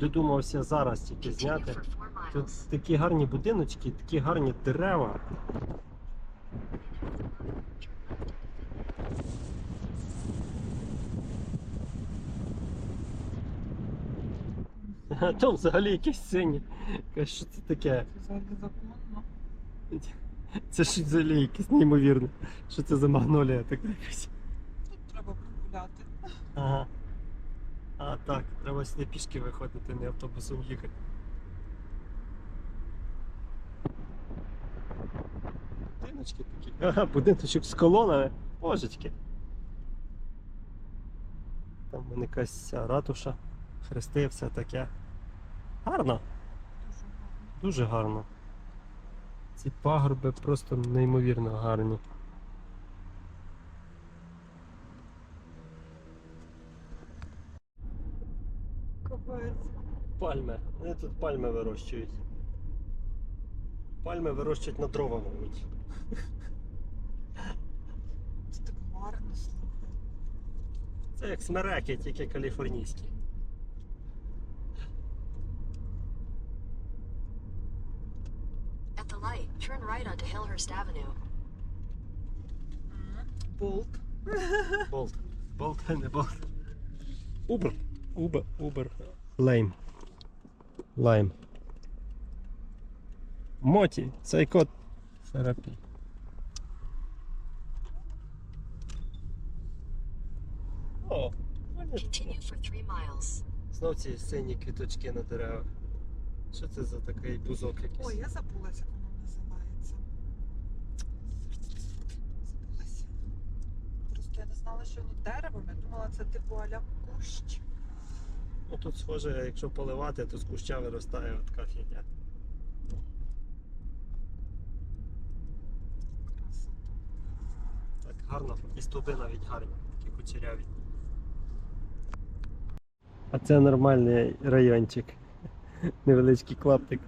додумався зараз тільки зняти. Тут такі гарні будиночки, такі гарні дерева. А там взагалі якесь синє. Каже, Що це таке? Це законно. Це ж взагалі якесь неймовірне. Що це за магнолія така якась? Тут треба прогуляти. Ага. Так, треба сюди пішки виходити, не автобусом їхати. Будиночки такі. Ага, будиночок з колонами. Божечки. Там мене якась ратуша, хрести, все таке. Гарно, Дуже гарно. дуже гарно. Ці пагорби просто неймовірно гарні. Пальми. Вони тут пальми вирощують. Пальми вирощують на дрова, мабуть. Це так гарно, слухай. Це як смереки, тільки каліфорнійські. At the light, turn right onto Hillhurst Avenue. Болт. Болт. Болт, а не болт. Убер. Убер. Убер. Лейм. Лайм. Моті. Цей код. Терапій. О, Continue for three miles. знов ці сині квіточки на деревах. Що це за такий бузок якийсь? Ой, я забулася, як воно називається. Забулася. Просто я не знала, що воно деревом. Я думала, це типу аля кущ. Ну тут схоже, якщо поливати, то з куща виростає така фігня. Так гарно, і стовби навіть гарні, такі кучеряві. А це нормальний райончик. Невеличкий клаптик,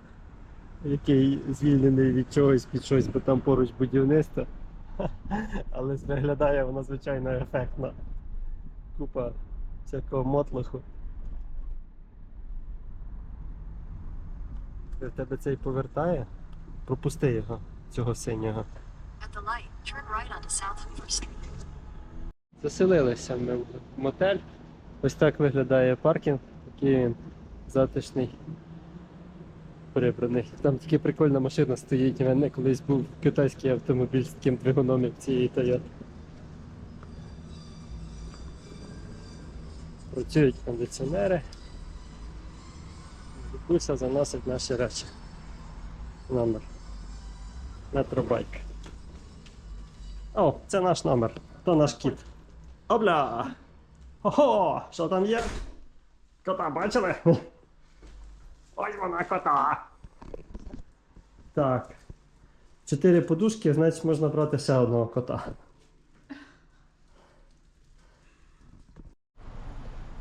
який звільнений від чогось під щось, бо там поруч будівництво. Але виглядає воно звичайно ефектно. Купа всякого мотлоху. В тебе цей повертає? Пропусти його, цього синього. Заселилися ми в мотель. Ось так виглядає паркінг, такий він затишний, прибраний. Там тільки прикольна машина стоїть. У мене колись був китайський автомобіль з таким двигуном, як цієї Toyota. Працюють кондиціонери. Бабуся заносить наші речі. Номер. Метробайк. О, це наш номер. То наш кіт. Обля! Ого! Що там є? Кота бачили? Ось вона кота. Так. Чотири подушки, значить можна брати ще одного кота.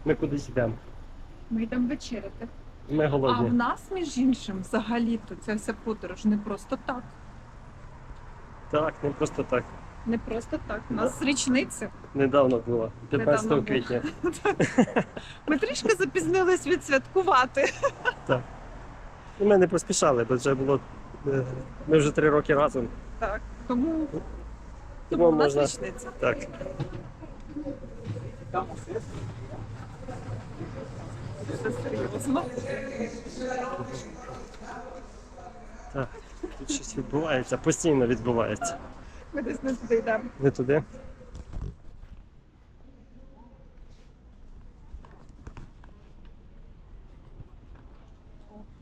Ми кудись йдемо. Ми йдемо вечеряти. Ми А в нас, між іншим, взагалі-то ця вся подорож не просто так. Так, не просто так. Не просто так. У нас річниця. Недавно було. 15 Недавно було. квітня. Ми трішки запізнились відсвяткувати. І ми не поспішали, бо вже було. е, Ми вже три роки разом. Так. Тому, Тому тому у нас можна. річниця. Так. Це серйозно. Так. Тут щось відбувається, постійно відбувається. Ми десь не туди йдемо. Не туди.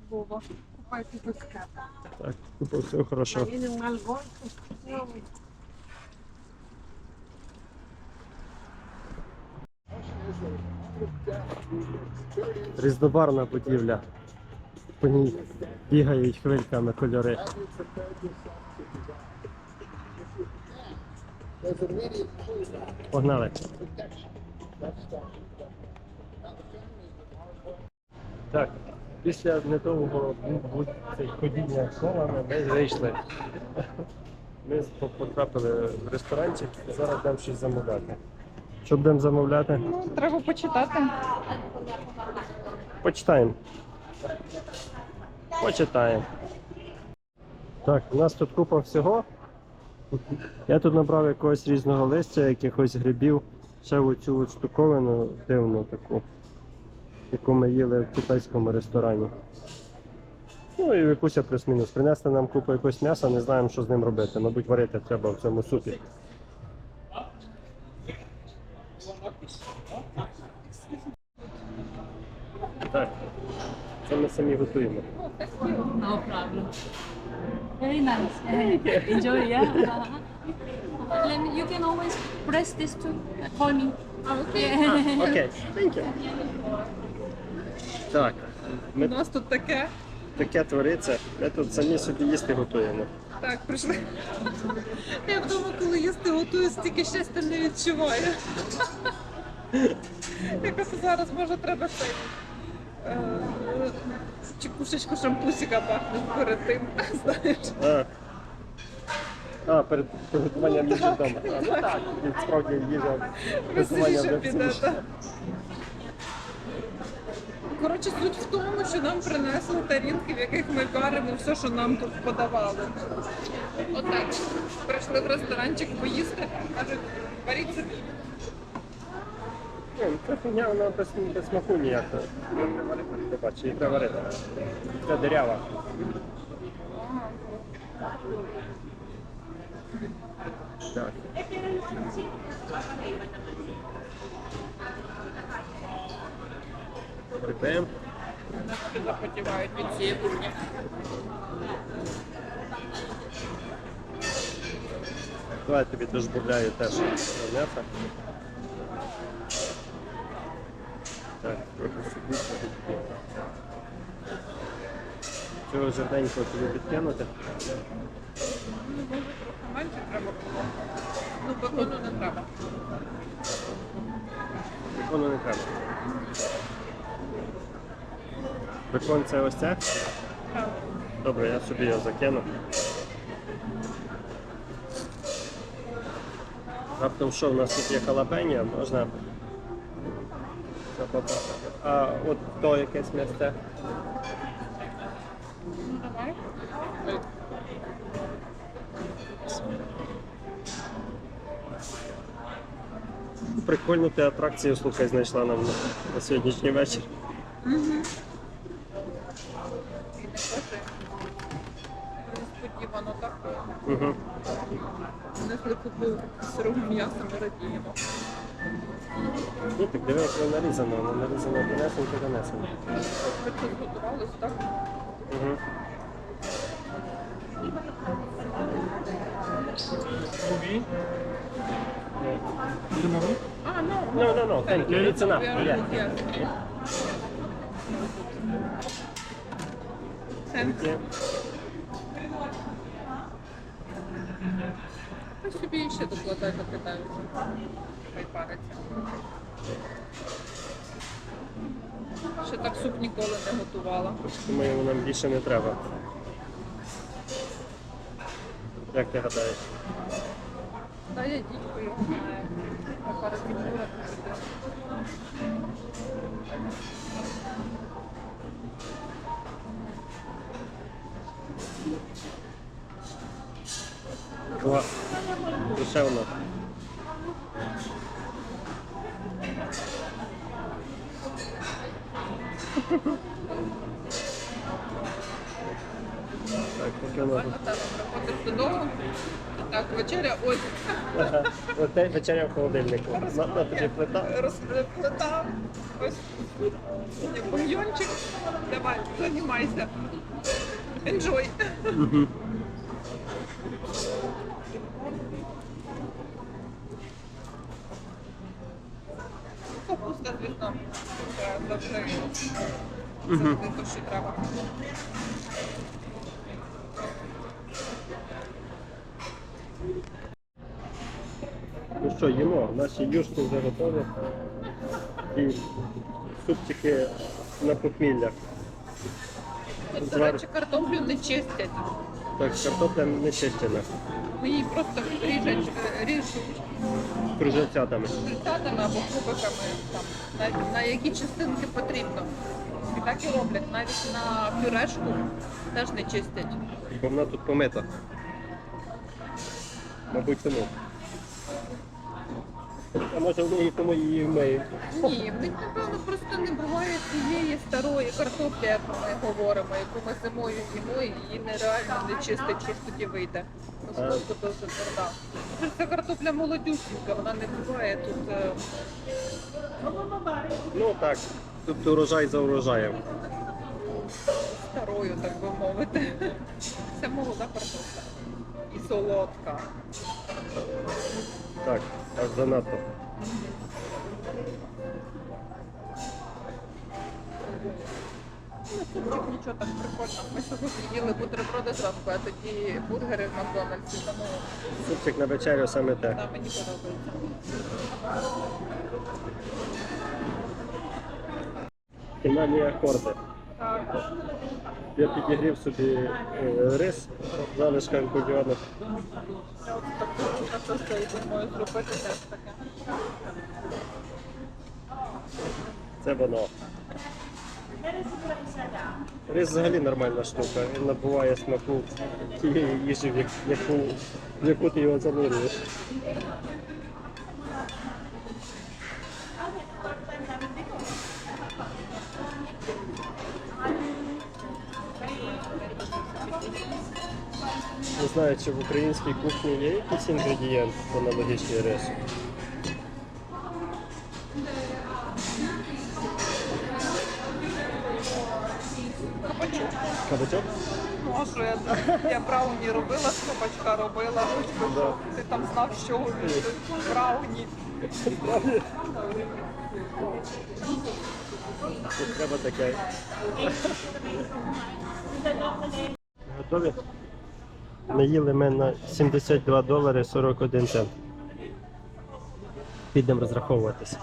Вова. Так, купив все хорошо. Різнобарна будівля. По ній бігають хвильками кольори. Погнали. Так, після цей ходіння колами ми вийшли. Ми потрапили в ресторанчик і зараз будемо щось замовляти. Що будемо замовляти? Ну, треба почитати. Почитаємо. Почитаємо. Так, у нас тут купа всього. Я тут набрав якогось різного листя, якихось грибів, ще оцю от штуковину дивну таку, яку ми їли в китайському ресторані. Ну і якусь плюс-мінус. Принесли нам купу якогось м'яса, не знаємо, що з ним робити. Мабуть, варити треба в цьому супі. Так, це ми самі готуємо. No problem. Very nice. Enjoy, yeah. Uh-huh. Let me, you can always press this to call me. Okay. Окей, thank you. Так, У ми нас тут таке. таке твориться, ми тут самі собі їсти готуємо. Так, прийшли. Я вдома, коли їсти готую, стільки щастя не відчуваю. Якось зараз може треба цей. Е, Чи кушечку шампусика пахне перед тим, знаєш. А, а перед приготуванням їжі вдома. А, ну так, і справді їжа приготування піде. так. Коротше, суть в тому, що нам принесли тарілки, в яких ми варимо все, що нам тут подавали. Отак. Прийшли в ресторанчик поїсти, кажуть, варіть собі. Ні, Це фігня, вона без, без смаку варити, ти бачиш, треба варити. Це дирява. Так. Грибем. Запотівають від цієї кухні. Давай тобі дожбурляю теж м'ясо. Так, трохи сюди, трохи. Цього жирненького тобі підкинути. Менше треба було. Ну, бекону не треба. Бекону не треба. Бекон це ось це? Так. Добре, я собі його закину. Раптом що в нас тут є халапеньо, можна. А от то якесь місце. Ну. Прикольну ти атракцію, слухай, знайшла нам на, сьогоднішній вечір. Несподівано так. Угу. Несли купу сирого м'яса, ми радіємо. Ну так диви, як воно нарізано, воно нарізано донесенько донесено. Так? Угу. Ну, No, no, no, thank you. It's enough. Yeah. Yes. Thank you. Ви собі ще докладайте питаю. Хай париться. Ще так суп ніколи не готувала. Думаю, нам більше не треба. Як ти гадаєш? Та я дідько його знаю. Пара фігура. Клас. Душевно. Так, поки воно тут. Приходиш додому. Так, вечеря, ось Ага. Оце вечеря в холодильнику. На, на тобі плита. розплетав. Ось є бульйончик. Давай, займайся. Enjoy. Капуста, звісно, е, завжди завжди то, треба. Ну що, їмо, наші юшки вже готові. І супчики на похмілля. Тут, до речі, картоплю не чистять. Так, картопля не чищена. Ми її просто ріжуть, е, ріжуть кружальцятами. Шприцятами або кубиками, там, на, на які частинки потрібно. Так і роблять. Навіть на пюрешку теж не чистять. Бо вона тут помита. Мабуть, тому. А може в неї тому її вмиють. Ні, в них, напевно, просто не буває цієї старої картоплі, як ми говоримо, яку ми зимою їмо, і її нереально не чистить, що ж тоді вийде. Наскільки дуже тверда. Це ж Ця картопля молодюсінька, вона не буває тут е, Ну так. Тобто урожай за урожаєм. старою, так би мовити. Це молода картопля. І солодка. Так, аж занадто. Супчик нічого так прикольно. Ми сьогодні їли бутерброди зранку, а тоді бургери в Макдональдсі, тому Супчик на вечерю саме те. да, мені подобається. Фінальні акорди. Я підігрів собі е, рис залишками бульйону. Я. Це воно. Рис взагалі нормальна штука. Він набуває смаку тієї їжі, в яку, в яку ти його занурюєш. Не знаю, чи в українській кухні є якийсь інгредієнт аналогічний рису. Кабачок. Кабачок? Ну, я, я брауні робила, з кабачка робила, Да. Ти там знав, чого він брауні. Тут треба таке. Готові? Наїли ми на 72 долари 41 цент. Підемо розраховуватися.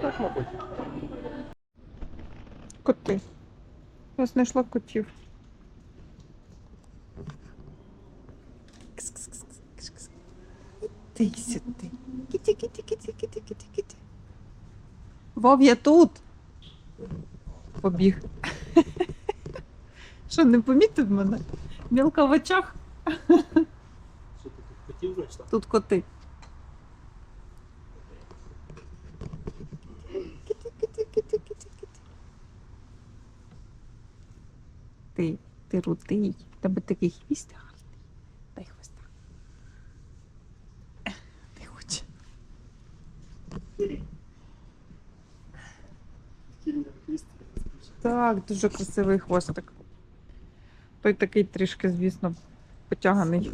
Так, мабуть. Коти. Я знайшла котів. Ти сюди. Кіті, кіті, кіті, кіті, кіті, кіті. Вов, тут. Побіг. Що, не помітив мене? Мілка в очах. Що ти тут хотів знайшла? Тут коти. Ти, ти рудий. Тебе такий хвіст гарний. Дай хвоста. Не хоче. Так, дуже красивий хвостик. Той такий трішки, звісно, потяганий.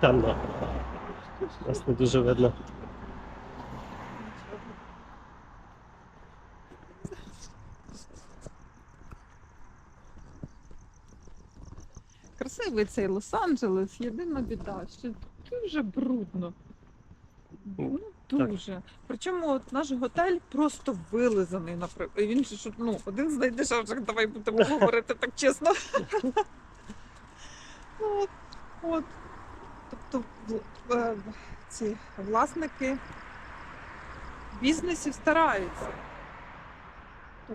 Темно. Нас не дуже видно. Красивий цей Лос-Анджелес, єдина біда, що дуже брудно. Ну, так. дуже. Причому от наш готель просто вилизаний, наприклад. Він ж, ну, один з найдешевших, давай будемо говорити так чесно. Ну, от, от. Тобто ці власники бізнесів стараються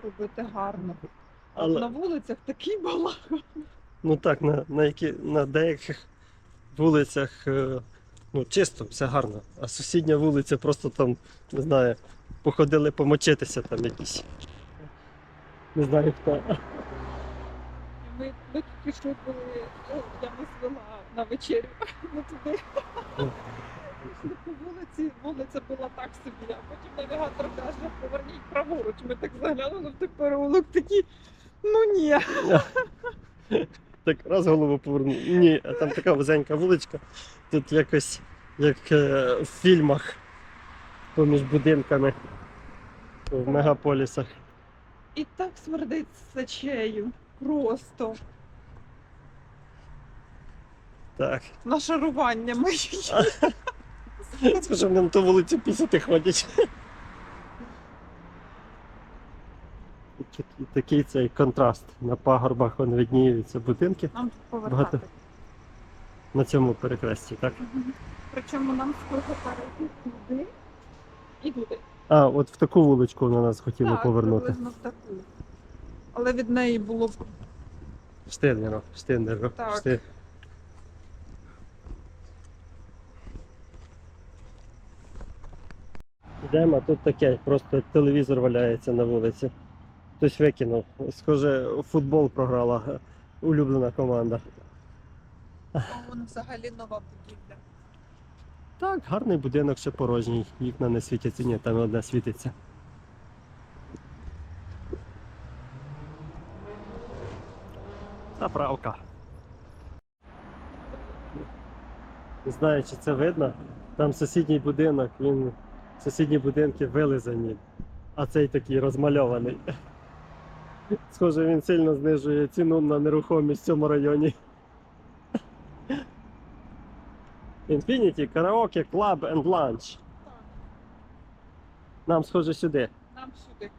робити гарно. Але- на вулицях такий балах. Ну так, на, на, які, на деяких вулицях е, ну, чисто, все гарно. А сусідня вулиця просто там, не знаю, походили помочитися там якісь. Не знаю хто. Ми, ми пішли, коли ну, я нас вела на вечерю ну, туди. Пішли по вулиці, вулиця була так собі, а потім навігатор каже, поверніть праворуч. Ми так заглянули в той переулок, такі, ну ні. Так раз голову повернув. Ні, а там така вузенька вуличка. Тут якось як е, в фільмах поміж будинками в мегаполісах. І так смердить сечею. Просто Так. нашарування ми Скажи, вони на ту вулицю пісяти ходять. Тут І такий цей контраст. На пагорбах вон видніються будинки Нам тут повертати. Багато. на цьому перехресті, так? Причому нам скоро перейти туди і туди. А, от в таку вуличку вона нас хотіла так, повернути. приблизно в таку. Але від неї було Штирнеро, Штирнеро, Так. Штир. Йдемо, а тут таке, просто телевізор валяється на вулиці. Хтось викинув. Схоже, футбол програла улюблена команда. вон взагалі нова будівля. Так, гарний будинок ще порожній. Вікна не світяться, ні, там одне світиться. Заправка. Не знаю, чи це видно. Там сусідній будинок, він. Сусідні будинки вилизані, а цей такий розмальований. Схоже, він сильно знижує ціну на нерухомість в цьому районі. Infinity, Karaoke, Club and Lunch. Нам схоже сюди. нам сюди.